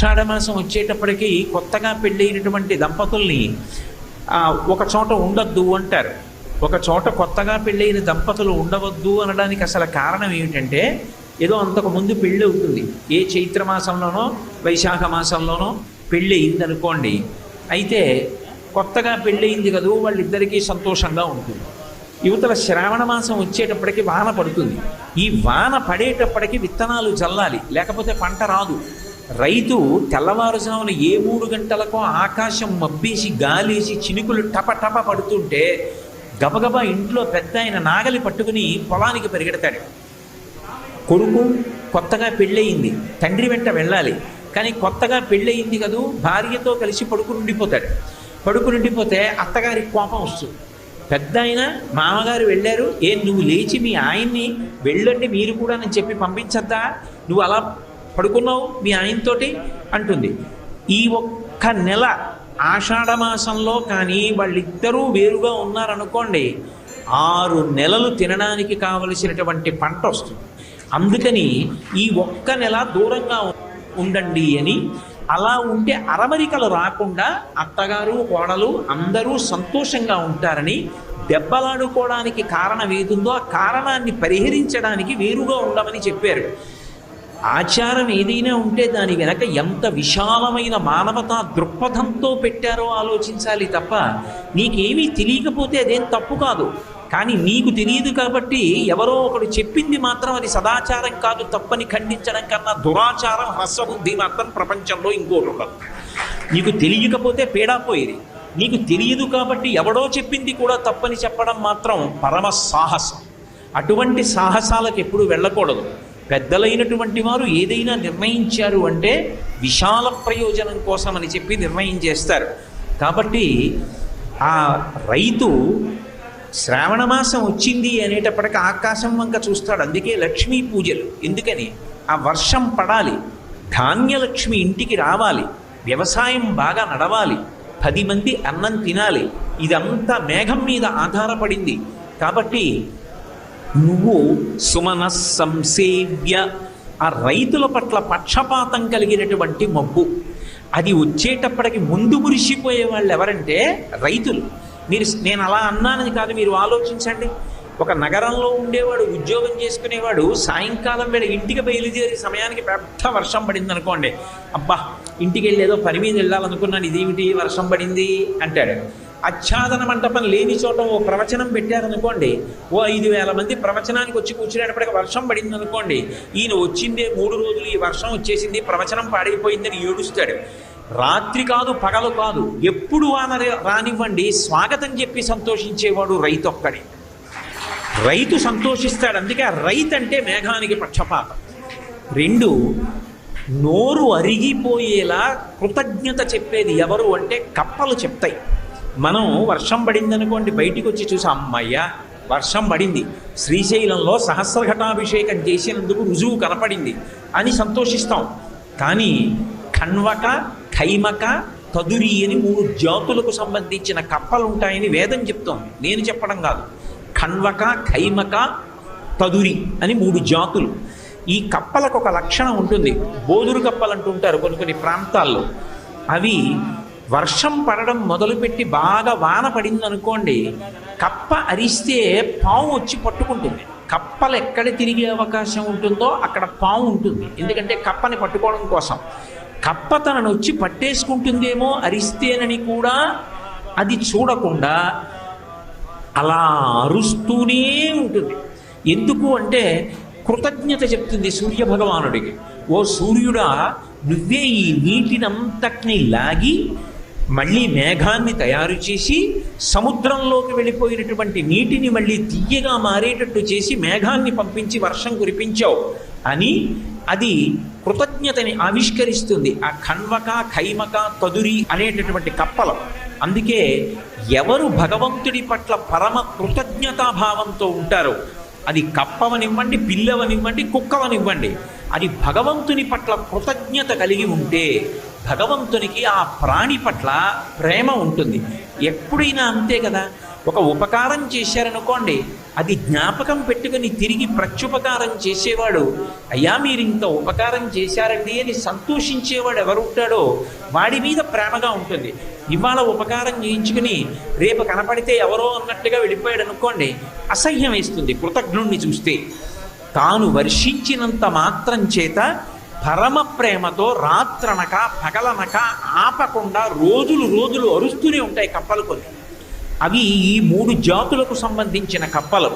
ఆషాఢమాసం వచ్చేటప్పటికి కొత్తగా పెళ్ళైనటువంటి దంపతుల్ని ఒక చోట ఉండొద్దు అంటారు. ఒక చోట కొత్తగా పెళ్ళైన దంపతులు ఉండవద్దు అనడానికి అసలు కారణం ఏమిటంటే ఏదో అంతకు ముందు పెళ్ళి అవుతుంది. ఏ చైత్ర మాసంలోనో వైశాఖ మాసంలోనో పెళ్ళి అయిందనుకోండి అయితే కొత్తగా పెళ్ళయింది కదూ వాళ్ళిద్దరికీ సంతోషంగా ఉంటుంది. యువతల శ్రావణ మాసం వచ్చేటప్పటికి వాన పడుతుంది. ఈ వాన పడేటప్పటికి విత్తనాలు చల్లాలి లేకపోతే పంట రాదు. రైతు తెల్లవారుజామున ఏ మూడు గంటలకో ఆకాశం మబ్బేసి గాలేసి చినుకులు టప టప పడుతుంటే గబగబా ఇంట్లో పెద్ద ఆయన నాగలి పట్టుకుని పొలానికి పరిగెడతాడు. కొడుకు కొత్తగా పెళ్ళయింది తండ్రి వెంట వెళ్ళాలి. కానీ కొత్తగా పెళ్ళయింది కదూ భార్యతో కలిసి పడుకుని ఉండిపోతాడు. పడుకుని అత్తగారికి కోపం వస్తుంది. పెద్ద ఆయన మామగారు వెళ్ళారు ఏ నువ్వు లేచి మీ ఆయన్ని వెళ్ళండి మీరు కూడా అని చెప్పి పంపించద్దా? నువ్వు అలా పడుకున్నావు? మీ ఆయనతోటి? అంటుంది. ఈ ఒక్క నెల ఆషాఢమాసంలో కానీ వాళ్ళిద్దరూ వేరుగా ఉన్నారనుకోండి ఆరు నెలలు తినడానికి కావలసినటువంటి పంట వస్తుంది. అందుకని ఈ ఒక్క నెల దూరంగా ఉండండి అని అలా ఉంటే అరమరికలు రాకుండా అత్తగారు కోడలు అందరూ సంతోషంగా ఉంటారని దెబ్బలాడుకోవడానికి కారణం ఏదుందో ఆ కారణాన్ని పరిహరించడానికి వేరుగా ఉండమని చెప్పారు. ఆచారం ఏదైనా ఉంటే దాని వెనక ఎంత విశాలమైన మానవతా దృక్పథంతో పెట్టారో ఆలోచించాలి తప్ప నీకేమీ తెలియకపోతే అదేం తప్పు కాదు. కానీ నీకు తెలియదు కాబట్టి ఎవరో ఒకడు చెప్పింది మాత్రం అది సదాచారం కాదు తప్పని ఖండించడం కన్నా దురాచారం హ్రస్వబుద్ధి మాత్రం ప్రపంచంలో ఇంకోటి ఉండదు. నీకు తెలియకపోతే పేడాపోయేది నీకు తెలియదు కాబట్టి ఎవడో చెప్పింది కూడా తప్పని చెప్పడం మాత్రం పరమ సాహసం. అటువంటి సాహసాలకు ఎప్పుడు వెళ్ళకూడదు. పెద్దలైనటువంటి వారు ఏదైనా నిర్ణయించారు అంటే విశాల ప్రయోజనం కోసం అని చెప్పి నిర్ణయం చేస్తారు. కాబట్టి ఆ రైతు శ్రావణ మాసం వచ్చింది అనేటప్పటికి ఆకాశం వంక చూస్తాడు. అందుకే లక్ష్మీ పూజలు. ఎందుకని? ఆ వర్షం పడాలి. ధాన్యలక్ష్మి ఇంటికి రావాలి. వ్యవసాయం బాగా నడవాలి. పది మంది అన్నం తినాలి. ఇదంతా మేఘం మీద ఆధారపడింది. కాబట్టి నువ్వు సుమన సంసేవ్య ఆ రైతుల పట్ల పక్షపాతం కలిగినటువంటి మబ్బు. అది వచ్చేటప్పటికి ముందు మురిసిపోయే వాళ్ళు ఎవరంటే రైతులు. మీరు నేను అలా అన్నానని కాదు మీరు ఆలోచించండి. ఒక నగరంలో ఉండేవాడు ఉద్యోగం చేసుకునేవాడు సాయంకాలం వేళ ఇంటికి బయలుదేరి సమయానికి పెద్ద వర్షం పడింది అనుకోండి. అబ్బా ఇంటికి వెళ్ళి ఏదో పని మీద వెళ్ళాలనుకున్నాను ఇదేమిటి వర్షం పడింది? అంటాడు. ఆచ్ఛాదన మంటపం లేని చోట ఓ ప్రవచనం పెట్టారనుకోండి ఓ ఐదు వేల మంది ప్రవచనానికి వచ్చి కూర్చునేటప్పటికి వర్షం పడింది అనుకోండి ఈయన వచ్చిందే మూడు రోజులు ఈ వర్షం వచ్చేసింది ప్రవచనం పాడైపోయిందని ఏడుస్తాడు. రాత్రి కాదు పగలు కాదు ఎప్పుడు వాన రానివ్వండి స్వాగతం చెప్పి సంతోషించేవాడు రైతు ఒక్కడే రైతు సంతోషిస్తాడు అందుకే రైతు అంటే మేఘానికి పక్షపాతం. రెండు నోరు అరిగిపోయేలా కృతజ్ఞత చెప్పేది ఎవరు అంటే కప్పలు చెప్తాయి. మనం వర్షం పడిందనుకోండి బయటికి వచ్చి చూసి అమ్మయ్య వర్షం పడింది. శ్రీశైలంలో సహస్రఘటాభిషేకం చేసినందుకు రుజువు కనపడింది అని సంతోషిస్తాం. కానీ కణ్వక ఖైమక తదురి అని మూడు జాతులకు సంబంధించిన కప్పలు ఉంటాయని వేదం చెప్తోంది నేను చెప్పడం కాదు. కణ్వక ఖైమక తదురి అని మూడు జాతులు. ఈ కప్పలకు ఒక లక్షణం ఉంటుంది. బోదురు కప్పలు అంటుంటారు కొన్ని కొన్ని ప్రాంతాల్లో. అవి వర్షం పడడం మొదలుపెట్టి బాగా వాన పడింది అనుకోండి కప్ప అరిస్తే పాము వచ్చి పట్టుకుంటుంది. కప్పలు ఎక్కడ తిరిగే అవకాశం ఉంటుందో అక్కడ పాము ఉంటుంది. ఎందుకంటే కప్పని పట్టుకోవడం కోసం. కప్ప తనను వచ్చి పట్టేసుకుంటుందేమో అరిస్తేనని కూడా అది చూడకుండా అలా అరుస్తూనే ఉంటుంది. ఎందుకు అంటే కృతజ్ఞత చెప్తుంది సూర్య భగవానుడికి ఓ సూర్యుడా నువ్వే ఈ నీటినంతటిని లాగి మళ్ళీ మేఘాన్ని తయారు చేసి సముద్రంలోకి వెళ్ళిపోయినటువంటి నీటిని మళ్ళీ తీయగా మారేటట్టు చేసి మేఘాన్ని పంపించి వర్షం కురిపించావు అని అది కృతజ్ఞతని ఆవిష్కరిస్తుంది. ఆ ఖన్వక ఖైమక తదురి అనేటటువంటి కప్పలం. అందుకే ఎవరు భగవంతుడి పట్ల పరమ కృతజ్ఞతాభావంతో ఉంటారో అది కప్పవనివ్వండి పిల్లవనివ్వండి కుక్కవనివ్వండి అది భగవంతుని పట్ల కృతజ్ఞత కలిగి ఉంటే భగవంతునికి ఆ ప్రాణి పట్ల ప్రేమ ఉంటుంది. ఎప్పుడైనా అంతే కదా? ఒక ఉపకారం చేశారనుకోండి అది జ్ఞాపకం పెట్టుకుని తిరిగి ప్రత్యుపకారం చేసేవాడు అయ్యా మీరు ఇంత ఉపకారం చేశారండి అని సంతోషించేవాడు ఎవరు ఉంటాడో వాడి మీద ప్రేమగా ఉంటుంది. ఇవాళ ఉపకారం చేయించుకుని రేపు కనపడితే ఎవరో అన్నట్టుగా వెళ్ళిపోయాడు అనుకోండి అసహ్యం వేస్తుంది కృతజ్ఞుణ్ణి చూస్తే. తాను వర్షించినంత మాత్రం చేత పరమ ప్రేమతో రాత్రనక పగలనక ఆపకుండా రోజులు రోజులు అరుస్తూనే ఉంటాయి కప్పలు కొన్ని. అవి ఈ మూడు జాతులకు సంబంధించిన కప్పలు.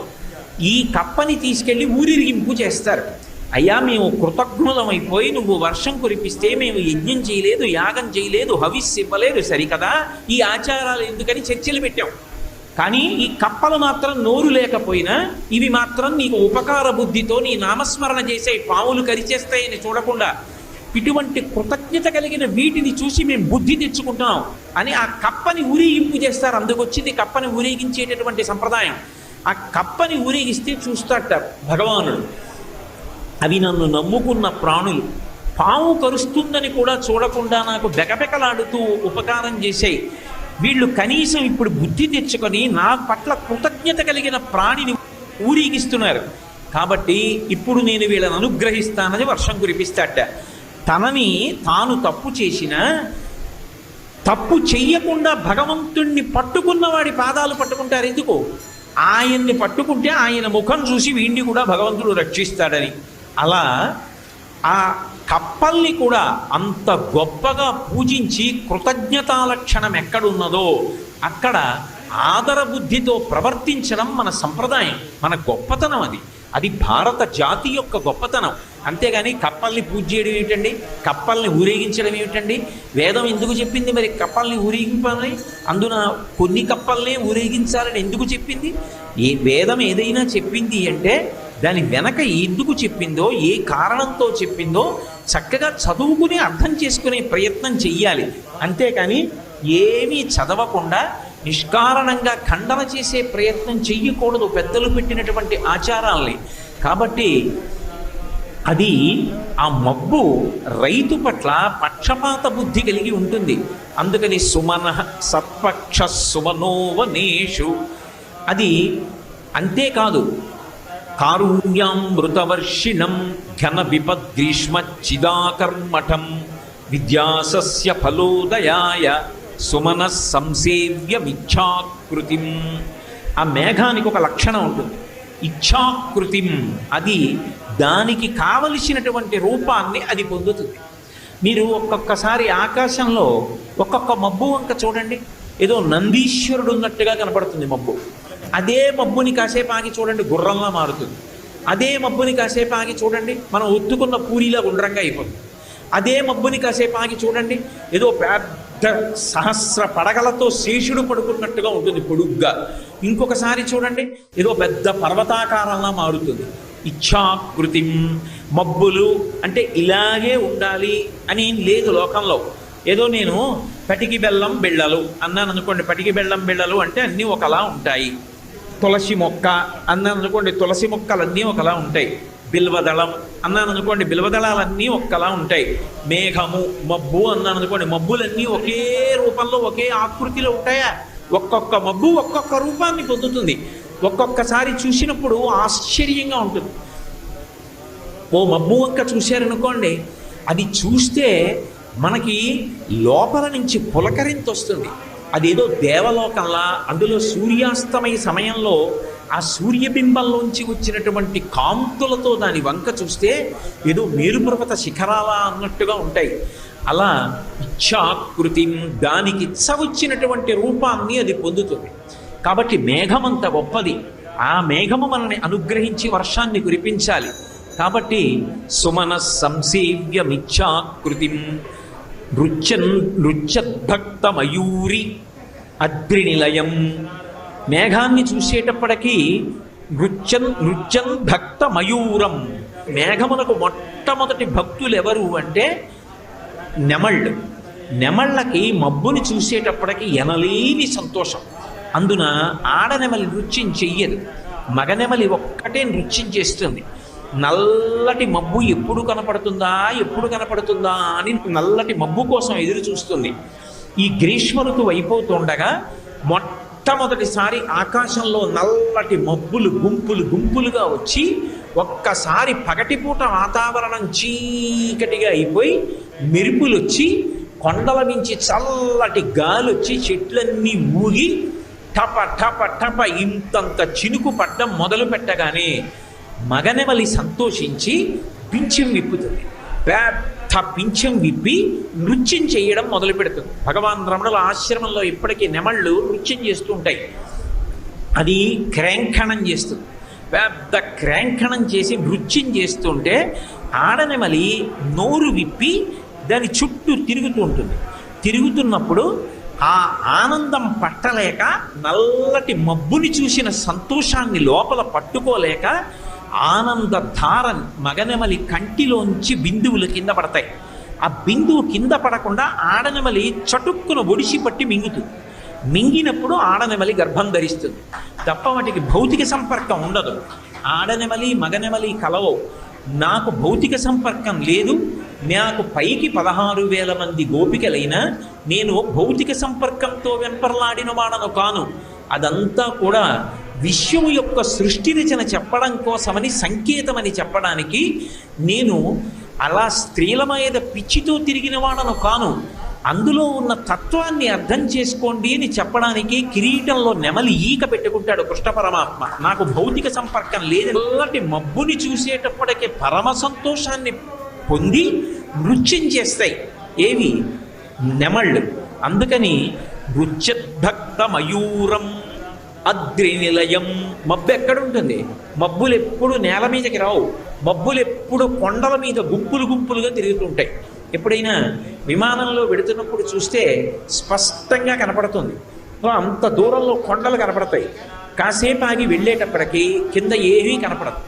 ఈ కప్పని తీసుకెళ్ళి ఊరిరిగింపు చేస్తారు. అయ్యా మేము కృతజ్ఞులమైపోయి నువ్వు వర్షం కురిపిస్తే మేము యజ్ఞం చేయలేదు యాగం చేయలేదు హవిస్ ఇవ్వలేదు. సరికదా? ఈ ఆచారాలు ఎందుకని చర్చలు పెట్టాం? కానీ ఈ కప్పలు మాత్రం నోరు లేకపోయినా ఇవి మాత్రం నీకు ఉపకార బుద్ధితో నీ నామస్మరణ చేసే పావులు కరిచేస్తాయని చూడకుండా ఇటువంటి కృతజ్ఞత కలిగిన వీటిని చూసి మేము బుద్ధి తెచ్చుకుంటున్నాం అని ఆ కప్పని ఊరేగింపు చేస్తారు. అందుకొచ్చింది కప్పని ఊరేగించేటటువంటి సంప్రదాయం. ఆ కప్పని ఊరేగిస్తే చూస్తాట భగవానుడు. అవి నన్ను నమ్ముకున్న ప్రాణులు. పాము కరుస్తుందని కూడా చూడకుండా నాకు బెకబెకలాడుతూ ఉపకారం చేశాయి వీళ్ళు కనీసం ఇప్పుడు బుద్ధి తెచ్చుకొని నా పట్ల కృతజ్ఞత కలిగిన ప్రాణిని ఊరేగిస్తున్నారు. కాబట్టి ఇప్పుడు నేను వీళ్ళని అనుగ్రహిస్తానని వర్షం కురిపిస్తాట తనని తాను తప్పు చేసిన తప్పు చెయ్యకుండా భగవంతుణ్ణి పట్టుకున్న వాడి పాదాలు పట్టుకుంటారు ఎందుకు? ఆయన్ని పట్టుకుంటే ఆయన ముఖం చూసి వీడిని కూడా భగవంతుడు రక్షిస్తాడని. అలా ఆ కప్పల్ని కూడా అంత గొప్పగా పూజించి కృతజ్ఞతా లక్షణం ఎక్కడున్నదో అక్కడ ఆదర బుద్ధితో ప్రవర్తించడం మన సంప్రదాయం మన గొప్పతనం అది. అది భారత జాతి యొక్క గొప్పతనం. అంతేగాని కప్పల్ని పూజ చేయడం ఏమిటండి? కప్పల్ని ఊరేగించడం ఏమిటండి? వేదం ఎందుకు చెప్పింది మరి? కప్పల్ని ఊరేగింపాలని అందున కొన్ని కప్పల్నే ఊరేగించాలని ఎందుకు చెప్పింది? ఏ వేదం ఏదైనా చెప్పింది అంటే దాని వెనక ఎందుకు చెప్పిందో ఏ కారణంతో చెప్పిందో చక్కగా చదువుకుని అర్థం చేసుకునే ప్రయత్నం చెయ్యాలి. అంతేకాని ఏమీ చదవకుండా నిష్కారణంగా ఖండన చేసే ప్రయత్నం చెయ్యకూడదు పెద్దలు పెట్టినటువంటి ఆచారాల్ని. కాబట్టి అది ఆ మబ్బు రైతు పట్ల పక్షపాత బుద్ధి కలిగి ఉంటుంది. అందుకని సుమన సత్పక్ష సుమనోవనేషు. అది అంతేకాదు కారుణ్యామృతవర్షిణం ఘన విపద్గ్రీష్మచ్చిదాకర్మఠం విద్యాసస్య ఫలోదయాయ సుమన సంసేవ్య విచ్ఛాకృతిం ఆ మేఘానికి ఒక లక్షణం ఉంటుంది. ఇచ్ఛాకృతిం అది దానికి కావలసినటువంటి రూపాన్ని అది పొందుతుంది. మీరు ఒక్కొక్కసారి ఆకాశంలో ఒక్కొక్క మబ్బు వంక చూడండి. ఏదో నందీశ్వరుడు ఉన్నట్టుగా కనపడుతుంది మబ్బు. అదే మబ్బుని కాసేపు ఆగి చూడండి గుర్రంలా మారుతుంది. అదే మబ్బుని కాసేపు ఆగి చూడండి మనం ఒత్తుకున్న పూరిలా గుండ్రంగా అయిపోతుంది. అదే మబ్బుని కాసేపు ఆగి చూడండి ఏదో పెద్ద సహస్ర పడగలతో శేషుడు పడుకున్నట్టుగా ఉంటుంది పొడుగ్గా. ఇంకొకసారి చూడండి ఏదో పెద్ద పర్వతాకారంలా మారుతుంది. ఇచ్ఛాకృతిం మబ్బులు అంటే ఇలాగే ఉండాలి అని ఏం లేదు లోకంలో. ఏదో నేను పటికి బెల్లం బిళ్ళలు అన్నాను అనుకోండి పటికి బెల్లం బిళ్ళలు అంటే అన్నీ ఒకలా ఉంటాయి. తులసి మొక్క అన్నాను అనుకోండి తులసి మొక్కలన్నీ ఒకలా ఉంటాయి. బిల్వదళం అన్నాను అనుకోండి బిల్వదళాలన్నీ ఒక్కలా ఉంటాయి. మేఘము మబ్బు అన్నాను అనుకోండి మబ్బులన్నీ ఒకే రూపంలో ఒకే ఆకృతిలో ఉంటాయా? ఒక్కొక్క మబ్బు ఒక్కొక్క రూపాన్ని పొందుతుంది. ఒక్కొక్కసారి చూసినప్పుడు ఆశ్చర్యంగా ఉంటుంది. ఓ మబ్బు వంక చూశారనుకోండి అది చూస్తే మనకి లోపల నుంచి పులకరింత వస్తుంది అదేదో దేవలోకంలా అందులో సూర్యాస్తమయ సమయంలో ఆ సూర్యబింబంలోంచి వచ్చినటువంటి కాంతులతో దాని వంక చూస్తే ఏదో మేరుపర్వత శిఖరాలా అన్నట్టుగా ఉంటాయి. అలా ఇచ్ఛాకృతి దానికి ఇచ్చ వచ్చినటువంటి రూపాన్ని అది పొందుతుంది. కాబట్టి మేఘం అంత గొప్పది. ఆ మేఘము మనల్ని అనుగ్రహించి వర్షాన్ని కురిపించాలి. కాబట్టి సుమన సంసేవ్యమిచ్ఛాకృతి నృత్య నృత్యద్భక్త మయూరి అద్రినిలయం మేఘాన్ని చూసేటప్పటికీ నృత్యం నృత్యం భక్త మయూరం మేఘమునకు మొట్టమొదటి భక్తులు ఎవరు అంటే నెమళ్ళు. నెమళ్ళకి మబ్బుని చూసేటప్పటికి ఎనలేని సంతోషం. అందున ఆడనెమలి నృత్యం చెయ్యదు. మగనెమలి ఒక్కటే నృత్యం చేస్తుంది. నల్లటి మబ్బు ఎప్పుడు కనపడుతుందా ఎప్పుడు కనపడుతుందా అని నల్లటి మబ్బు కోసం ఎదురు చూస్తుంది. ఈ గ్రీష్మ ఋతువు అయిపోతుండగా మొట్టమొదటిసారి ఆకాశంలో నల్లటి మబ్బులు గుంపులు గుంపులుగా వచ్చి ఒక్కసారి పగటిపూట వాతావరణం చీకటిగా అయిపోయి మెరుపులు వచ్చి కొండల నుంచి చల్లటి గాలి వచ్చి చెట్లన్నీ ఊగి టప టప టప ఇంతంత చినుకు పడ్డం మొదలు పెట్టగానే మగనెమలి సంతోషించి పింఛం విప్పుతుంది. పెద్ద పింఛం విప్పి నృత్యం చేయడం మొదలు పెడుతుంది. భగవాన్ రమణుల ఆశ్రమంలో ఇప్పటికీ నెమళ్ళు నృత్యం చేస్తూ ఉంటాయి. అది క్రేంఖణం చేస్తుంది. పెద్ద క్రేంఖణం చేసి నృత్యం చేస్తుంటే ఆడనెమలి నోరు విప్పి దాని చుట్టూ తిరుగుతూ ఉంటుంది. తిరుగుతున్నప్పుడు ఆ ఆనందం పట్టలేక నల్లటి మబ్బుని చూసిన సంతోషాన్ని లోపల పట్టుకోలేక ఆనంద ధార మగనెమలి కంటిలోంచి బిందువులు కింద పడతాయి. ఆ బిందువు కింద పడకుండా ఆడనెమలి చటుక్కున ఒడిసి పట్టి మింగుతుంది మింగినప్పుడు ఆడనెమలి గర్భం ధరిస్తుంది. తప్ప వాటికి భౌతిక సంపర్కం ఉండదు. ఆడనెమలి మగనెమలి కలవవు నాకు భౌతిక సంపర్కం లేదు. నాకు పైకి పదహారు వేల మంది గోపికలైనా నేను భౌతిక సంపర్కంతో వెంపర్లాడిన వాడను కాను. అదంతా కూడా విశ్వం యొక్క సృష్టి రచన చెప్పడం కోసమని సంకేతమని చెప్పడానికి నేను అలా స్త్రీల మీద పిచ్చితో తిరిగిన వాడను కాను. అందులో ఉన్న తత్వాన్ని అర్థం చేసుకోండి అని చెప్పడానికి కిరీటంలో నెమలి ఈక పెట్టుకుంటాడు కృష్ణ పరమాత్మ. నాకు భౌతిక సంపర్కం లేదు అలాంటి మబ్బుని చూసేటప్పటికే పరమ సంతోషాన్ని పొంది నృత్యం చేస్తాయి. ఏవి? నెమళ్ళు. అందుకని నృత్యద్భక్త మయూరం అద్రి నిలయం మబ్బు ఎక్కడుంటుంది? మబ్బులు ఎప్పుడు నేల మీదకి రావు. మబ్బులు ఎప్పుడు కొండల మీద గుంపులు గుంపులుగా తిరుగుతుంటాయి. ఎప్పుడైనా విమానంలో వెడుతున్నప్పుడు చూస్తే స్పష్టంగా కనపడుతుంది. అంత దూరంలో కొండలు కనపడతాయి. కాసేపు ఆగి వెళ్ళేటప్పటికి కింద ఏమీ కనపడదు.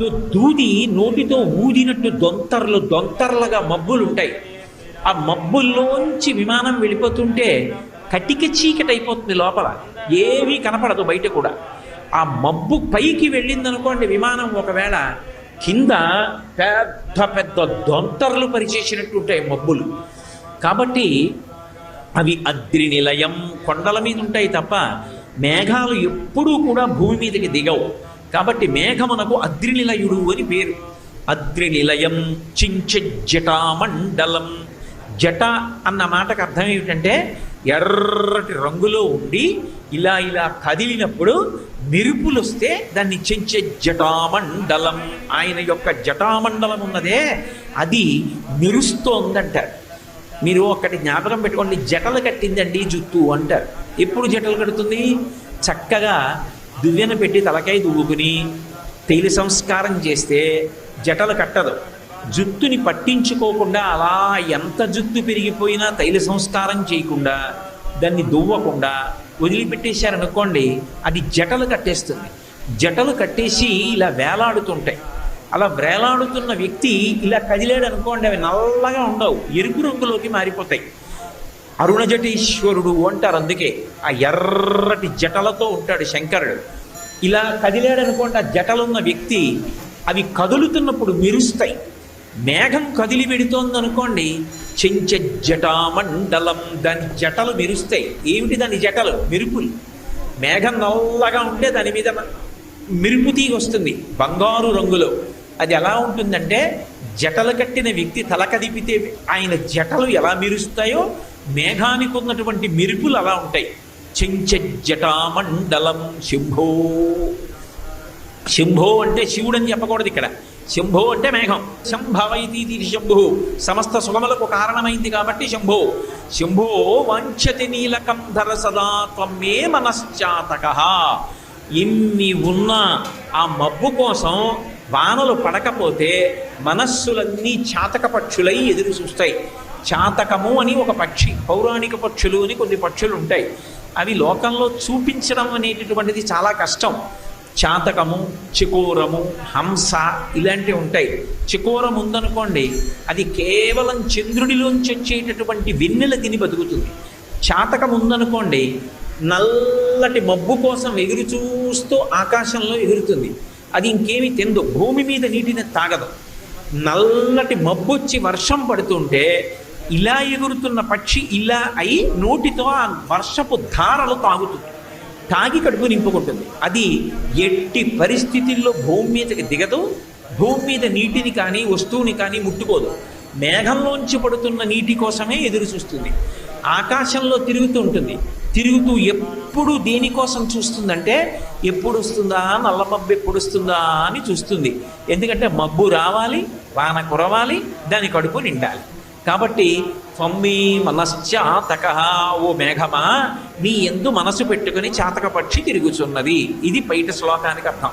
నువ్వు దూది నోటితో ఊదినట్టు దొంతర్లు దొంతర్లుగా మబ్బులు ఉంటాయి ఆ మబ్బుల్లోంచి విమానం వెళ్ళిపోతుంటే కటిక చీకటి అయిపోతుంది లోపల. ఏమీ కనపడదు బయట కూడా. ఆ మబ్బు పైకి వెళ్ళిందనుకోండి విమానం ఒకవేళ కింద పెద్ద పెద్ద దొంతర్లు పరిచేసినట్టు ఉంటాయి మబ్బులు. కాబట్టి అవి అద్రి నిలయం కొండల మీద ఉంటాయి తప్ప మేఘాలు ఎప్పుడూ కూడా భూమి మీదకి దిగవు. కాబట్టి మేఘమునకు అద్రి నిలయుడు అని పేరు. అద్రి నిలయం చించ జట అన్న మాటకు అర్థం ఏమిటంటే ఎర్రటి రంగులో ఉండి ఇలా ఇలా కదిలినప్పుడు మెరుపులు వస్తే దాన్ని చెంచే జటామండలం. ఆయన యొక్క జటామండలం ఉన్నదే. అది మెరుస్తోందంటారు. మీరు ఒక్కటి జ్ఞాపకం పెట్టుకోండి జటలు కట్టిందండి జుత్తు అంటారు. ఎప్పుడు జటలు కడుతుంది? చక్కగా దువ్వెన పెట్టి తలకాయ దువ్వుకుని తైలి సంస్కారం చేస్తే జటలు కట్టదు. జుత్తుని పట్టించుకోకుండా అలా ఎంత జుత్తు పెరిగిపోయినా తైల సంస్కారం చేయకుండా దాన్ని దువ్వకుండా వదిలిపెట్టేశారనుకోండి అది జటలు కట్టేస్తుంది. జటలు కట్టేసి ఇలా వేలాడుతుంటాయి. అలా వేలాడుతున్న వ్యక్తి ఇలా కదిలాడు అనుకోండి అవి నల్లగా ఉండవు ఎరుపు రంగులోకి మారిపోతాయి. అరుణజటేశ్వరుడు అంటారు అందుకే ఆ ఎర్రటి జటలతో ఉంటాడు శంకరుడు. ఇలా కదిలాడు అనుకోండి ఆ జటలున్న వ్యక్తి అవి కదులుతున్నప్పుడు మెరుస్తాయి. మేఘం కదిలి పెడుతోంది అనుకోండి చెంచ జటామండలం దాని జటలు మెరుస్తాయి. ఏమిటి దాని జటలు? మెరుపులు. మేఘం నల్లగా ఉంటే దాని మీద మెరుపు తీగ వస్తుంది బంగారు రంగులో. అది ఎలా ఉంటుందంటే జటలు కట్టిన వ్యక్తి తల కదిపితే ఆయన జటలు ఎలా మెరుస్తాయో మేఘానికి ఉన్నటువంటి మెరుపులు అలా ఉంటాయి. చెంచ జటామండలం శంభో. శంభో అంటే శివుడు అని చెప్పకూడదు ఇక్కడ. శంభో అంటే మేఘం. శంభవైతీతి శంభు. సమస్త సుగములకు కారణమైంది కాబట్టి శంభో. శంభో నీలకం ధర సదా త్వమే మనశ్చాతక. ఎన్ని ఉన్న ఆ మబ్బు కోసం వానలు పడకపోతే మనస్సులన్నీ చాతక పక్షులై ఎదురు చూస్తాయి. చాతకము అని ఒక పక్షి పౌరాణిక పక్షులు అని కొన్ని పక్షులు ఉంటాయి అవి లోకంలో చూపించడం అనేటటువంటిది చాలా కష్టం. చాతకము చికోరము హంస ఇలాంటివి ఉంటాయి. చికోరం ఉందనుకోండి అది కేవలం చంద్రుడిలోంచి వచ్చేటటువంటి వెన్నెల తిని బతుకుతుంది. చాతకం ఉందనుకోండి నల్లటి మబ్బు కోసం ఎగురు చూస్తూ ఆకాశంలో ఎగురుతుంది. అది ఇంకేమి తిందు భూమి మీద నీటిని తాగదు. నల్లటి మబ్బు వచ్చి వర్షం పడుతుంటే ఇలా ఎగురుతున్న పక్షి ఇలా అయి నోటితో ఆ వర్షపు ధారలు తాగుతుంది. తాగి కడుపు నింపుకుంటుంది. అది ఎట్టి పరిస్థితుల్లో భూమి మీదకి దిగదు భూమి మీద నీటిని కానీ వస్తువుని కానీ ముట్టుకోదు. మేఘంలోంచి పడుతున్న నీటి కోసమే ఎదురు చూస్తుంది. ఆకాశంలో తిరుగుతూ ఉంటుంది. తిరుగుతూ ఎప్పుడు దేనికోసం చూస్తుందంటే ఎప్పుడు వస్తుందా నల్ల మబ్బు ఎప్పుడు వస్తుందా అని చూస్తుంది. ఎందుకంటే మబ్బు రావాలి వాన కురవాలి దాని కడుపు నిండాలి. కాబట్టి త్వమ్మీ మనశ్చాతక ఓ మేఘమా నీ ఎందు మనసు పెట్టుకుని చాతక పక్షి తిరుగుచున్నది. ఇది బయట శ్లోకానికి అర్థం.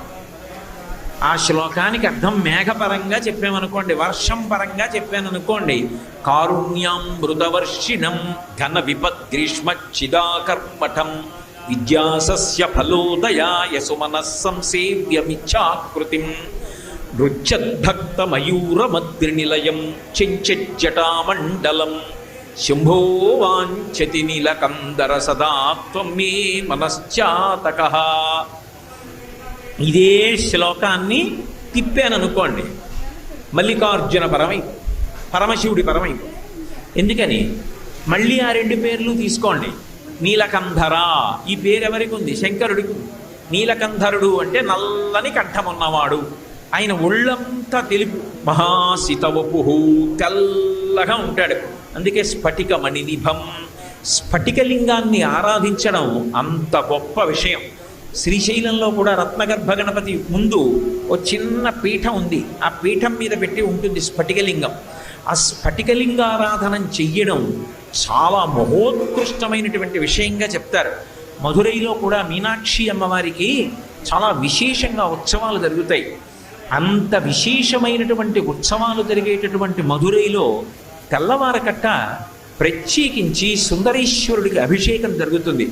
ఆ శ్లోకానికి అర్థం మేఘపరంగా చెప్పామనుకోండి వర్షం పరంగా చెప్పాననుకోండి కారుణ్యం మృతవర్షిణం ఘన విపద్ గ్రీష్మ చిదాకర్మఠం విద్యాసస్య ఫలోదయాయ సుమనః సేవ్యమిచ్చాకృతిం నృత్యద్భక్తమయూరమద్రినిలయం చెంచజ్జటామండలం. శంభో వాంఛతి నీలకందర సదా త్వం మే మనశ్చాతక. ఇదే శ్లోకాన్ని తిప్పాననుకోండి మల్లికార్జున పరమై పరమశివుడి పరమై. ఎందుకని? మళ్ళీ ఆ రెండు పేర్లు తీసుకోండి. నీలకంధర ఈ పేరు ఎవరికి ఉంది? శంకరుడికి నీలకంధరుడు అంటే నల్లని కంఠమున్నవాడు. ఆయన ఒళ్ళంతా తెలుపు మహాశితవపు తెల్లగా ఉంటాడు. అందుకే స్ఫటిక మణినిభం. స్ఫటికలింగాన్ని ఆరాధించడం అంత గొప్ప విషయం. శ్రీశైలంలో కూడా రత్నగర్భ గణపతి ముందు ఓ చిన్న పీఠం ఉంది. ఆ పీఠం మీద పెట్టి ఉంటుంది స్ఫటికలింగం ఆ స్ఫటికలింగారాధనం చెయ్యడం చాలా మహోత్కృష్టమైనటువంటి విషయంగా చెప్తారు. మధురైలో కూడా మీనాక్షి అమ్మవారికి చాలా విశేషంగా ఉత్సవాలు జరుగుతాయి. అంత విశేషమైనటువంటి ఉత్సవాలు జరిగేటటువంటి మధురైలో తెల్లవారకట్ట ప్రత్యేకించి సుందరేశ్వరుడికి అభిషేకం జరుగుతుంది.